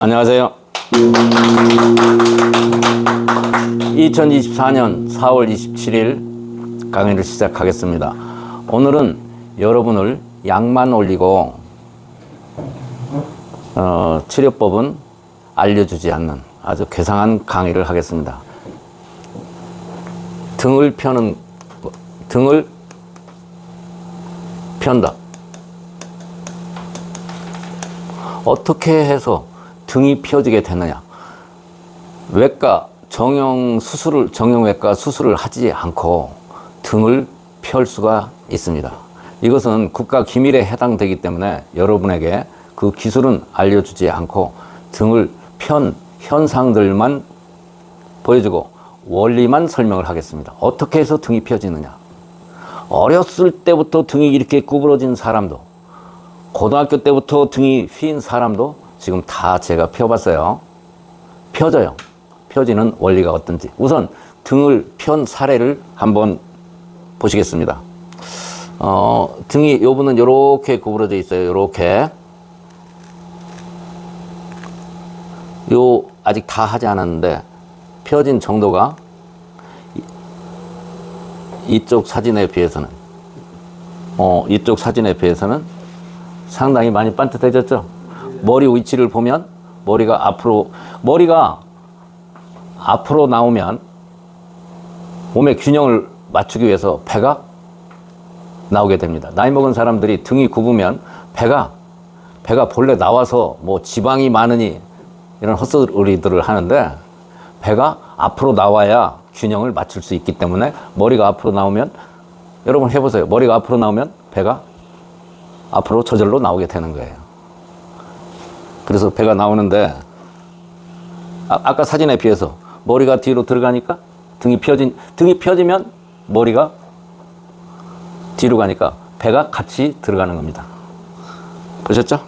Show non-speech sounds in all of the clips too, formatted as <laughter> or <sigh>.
안녕하세요. 2024년 4월 27일 강의를 시작하겠습니다. 오늘은 여러분을 약만 올리고 어, 치료법은 알려주지 않는 아주 괴상한 강의를 하겠습니다. 등을 펴는 등을 편다. 어떻게 해서 등이 펴지게 되느냐? 외과 정형 수술을 정형외과 수술을 하지 않고 등을 펼 수가 있습니다. 이것은 국가 기밀에 해당되기 때문에 여러분에게 그 기술은 알려주지 않고 등을 편 현상들만 보여주고 원리만 설명을 하겠습니다. 어떻게 해서 등이 펴지느냐? 어렸을 때부터 등이 이렇게 구부러진 사람도 고등학교 때부터 등이 휜 사람도 지금 다 제가 펴봤어요. 펴져요. 펴지는 원리가 어떤지. 우선 등을 편 사례를 한번 보시겠습니다. 어, 등이 요 부분은 이렇게 구부러져 있어요. 이렇게. 요 아직 다 하지 않았는데 펴진 정도가 이- 이쪽 사진에 비해서는 어, 이쪽 사진에 비해서는 상당히 많이 반듯해졌죠. 머리 위치를 보면 머리가 앞으로 머리가 앞으로 나오면 몸의 균형을 맞추기 위해서 배가 나오게 됩니다. 나이 먹은 사람들이 등이 굽으면 배가 배가 본래 나와서 뭐 지방이 많으니 이런 헛소리들을 하는데 배가 앞으로 나와야 균형을 맞출 수 있기 때문에 머리가 앞으로 나오면 여러분 해보세요. 머리가 앞으로 나오면 배가 앞으로 저절로 나오게 되는 거예요. 그래서 배가 나오는데 아, 까 사진에 비해서 머리가 뒤로 들어가니까 등이 펴진 등이 펴지면 머리가 뒤로 가니까 배가 같이 들어가는 겁니다. 보셨죠?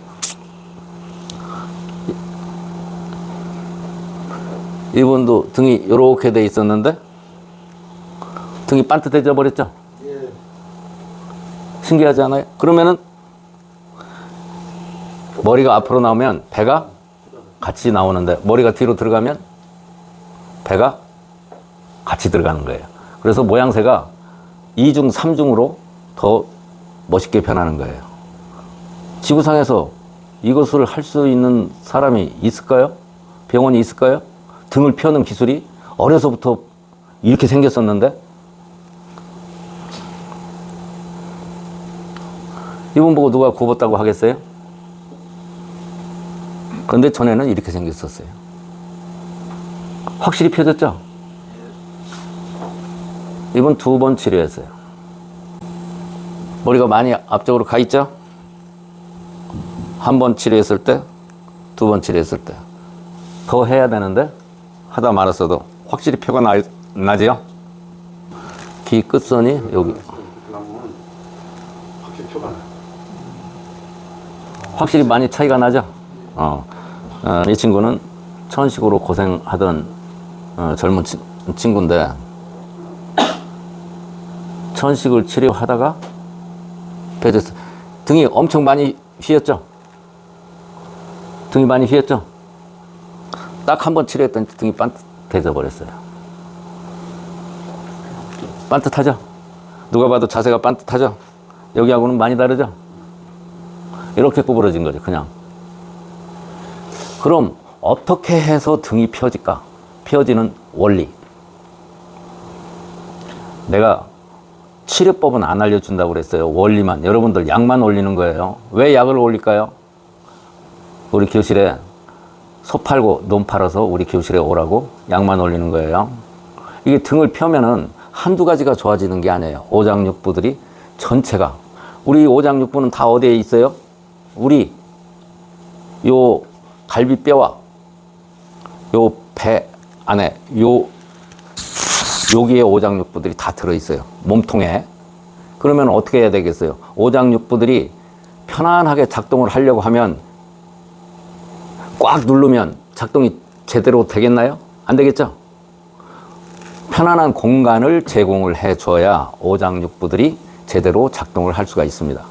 이분도 등이 이렇게 돼 있었는데 등이 반듯해져 버렸죠? 신기하지 않아요? 그러면은 머리가 앞으로 나오면 배가 같이 나오는데 머리가 뒤로 들어가면 배가 같이 들어가는 거예요. 그래서 모양새가 2중, 3중으로 더 멋있게 변하는 거예요. 지구상에서 이것을 할 수 있는 사람이 있을까요? 병원이 있을까요? 등을 펴는 기술이 어려서부터 이렇게 생겼었는데 이분 보고 누가 굽었다고 하겠어요? 그런데 전에는 이렇게 생겼었어요. 확실히 펴졌죠? 이분 두번 치료했어요. 머리가 많이 앞쪽으로 가 있죠? 한 번 치료했을 때, 두 번 치료했을 때. 더 해야 되는데, 하다 말았어도 확실히 표가 나, 나지요? 귀 끝선이 여기. 확실히 많이 차이가 나죠? 어. 어, 이 친구는 천식으로 고생하던 어, 젊은 치, 친구인데 천식을 치료하다가 펴졌어. 등이 엄청 많이 휘었죠? 등이 많이 휘었죠? 딱 한 번 치료했더니 등이 반듯해져 버렸어요. 반듯하죠? 누가 봐도 자세가 반듯하죠? 여기하고는 많이 다르죠? 이렇게 구부러진 거죠, 그냥. 그럼 어떻게 해서 등이 펴질까? 펴지는 원리. 내가 치료법은 안 알려준다고 그랬어요. 원리만. 여러분들 약만 올리는 거예요. 왜 약을 올릴까요? 우리 교실에 소 팔고 논 팔아서 우리 교실에 오라고 약만 올리는 거예요. 이게 등을 펴면은 한두 가지가 좋아지는 게 아니에요. 오장육부들이 전체가. 우리 오장육부는 다 어디에 있어요? 우리 요 갈비뼈와 요 배 안에 요 여기에 오장육부들이 다 들어 있어요. 몸통에. 그러면 어떻게 해야 되겠어요? 오장육부들이 편안하게 작동을 하려고 하면 꽉 누르면 작동이 제대로 되겠나요? 안 되겠죠? 편안한 공간을 제공을 해 줘야 오장육부들이 제대로 작동을 할 수가 있습니다.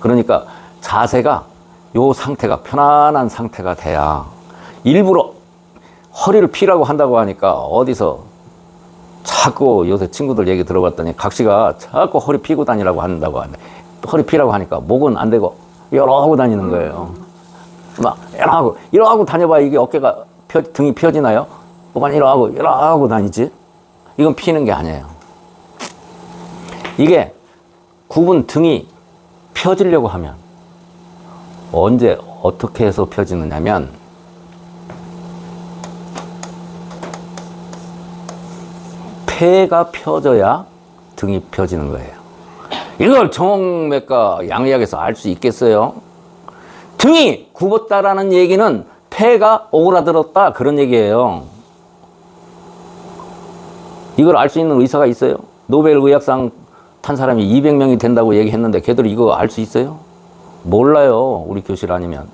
그러니까 자세가 요 상태가 편안한 상태가 돼야 일부러 허리를 피라고 한다고 하니까 어디서 자꾸 요새 친구들 얘기 들어봤더니 각시가 자꾸 허리 피고 다니라고 한다고 하는데 허리 피라고 하니까 목은 안 되고 이러고 다니는 거예요. 막 이러고 이러고 다녀봐 이게 어깨가 펴, 등이 펴지나요? 뭐만 이러고 이러고 다니지? 이건 피는 게 아니에요. 이게 굽은 등이 펴지려고 하면 언제 어떻게 해서 펴지느냐면 폐가 펴져야 등이 펴지는 거예요. 이걸 정맥과 양의학에서 알 수 있겠어요? 등이 굽었다라는 얘기는 폐가 오그라들었다 그런 얘기예요. 이걸 알 수 있는 의사가 있어요? 노벨 의학상 탄 사람이 200명이 된다고 얘기했는데 걔들 이거 알 수 있어요? 몰라요. 우리 교실 아니면.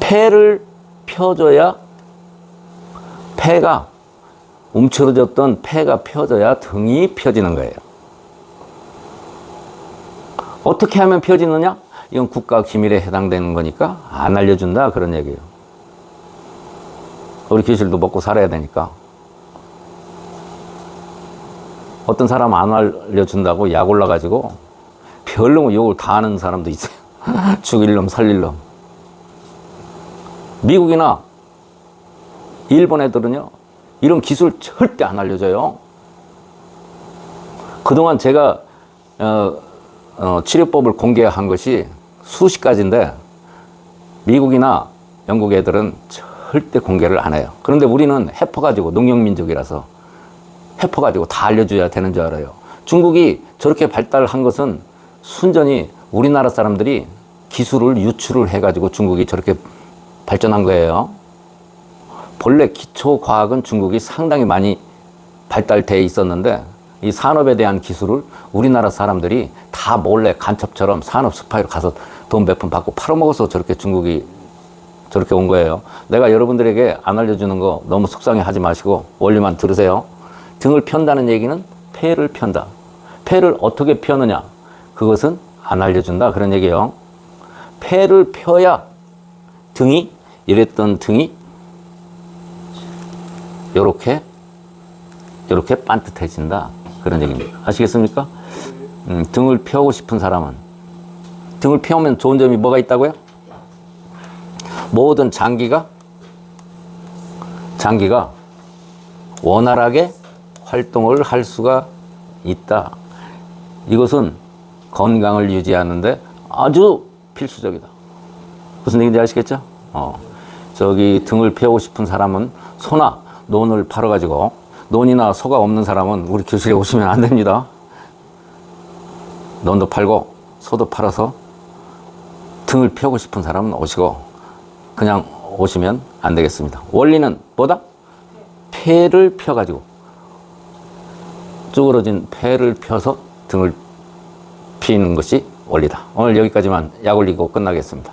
폐를 펴줘야 폐가 움츠러졌던 폐가 펴져야 등이 펴지는 거예요. 어떻게 하면 펴지느냐? 이건 국가 기밀에 해당되는 거니까 안 알려준다 그런 얘기예요. 우리 교실도 먹고 살아야 되니까. 어떤 사람 안 알려준다고 약 올라가지고 별로 욕을 다 하는 사람도 있어요. <laughs> 죽일 놈, 살릴 놈. 미국이나 일본 애들은요, 이런 기술 절대 안 알려줘요. 그동안 제가, 어, 어, 치료법을 공개한 것이 수십 가지인데, 미국이나 영국 애들은 절대 공개를 안 해요. 그런데 우리는 해퍼 가지고 농경민족이라서 해퍼 가지고 다 알려줘야 되는 줄 알아요. 중국이 저렇게 발달한 것은 순전히 우리나라 사람들이 기술을 유출을 해가지고 중국이 저렇게 발전한 거예요. 본래 기초 과학은 중국이 상당히 많이 발달돼 있었는데 이 산업에 대한 기술을 우리나라 사람들이 다 몰래 간첩처럼 산업 스파이로 가서 돈 몇 푼 받고 팔아먹어서 저렇게 중국이 저렇게 온 거예요. 내가 여러분들에게 안 알려주는 거 너무 속상해 하지 마시고 원리만 들으세요. 등을 편다는 얘기는 폐를 편다. 폐를 어떻게 펴느냐? 그것은 안 알려준다. 그런 얘기예요. 폐를 펴야 등이 이랬던 등이 요렇게 요렇게 반듯해진다. 그런 얘기입니다. 아시겠습니까? 음, 등을 펴고 싶은 사람은 등을 펴면 좋은 점이 뭐가 있다고요? 모든 장기가 장기가 원활하게 활동을 할 수가 있다. 이것은 건강을 유지하는데 아주 필수적이다. 무슨 얘기인지 아시겠죠? 어. 저기 등을 펴고 싶은 사람은 소나 논을 팔아가지고 논이나 소가 없는 사람은 우리 교실에 오시면 안 됩니다. 논도 팔고 소도 팔아서 등을 펴고 싶은 사람은 오시고 그냥 오시면 안 되겠습니다. 원리는 뭐다? 폐를 펴가지고 쭈그러진 폐를 펴서 등을 피는 것이 원리다. 오늘 여기까지만 약 올리고 끝나겠습니다.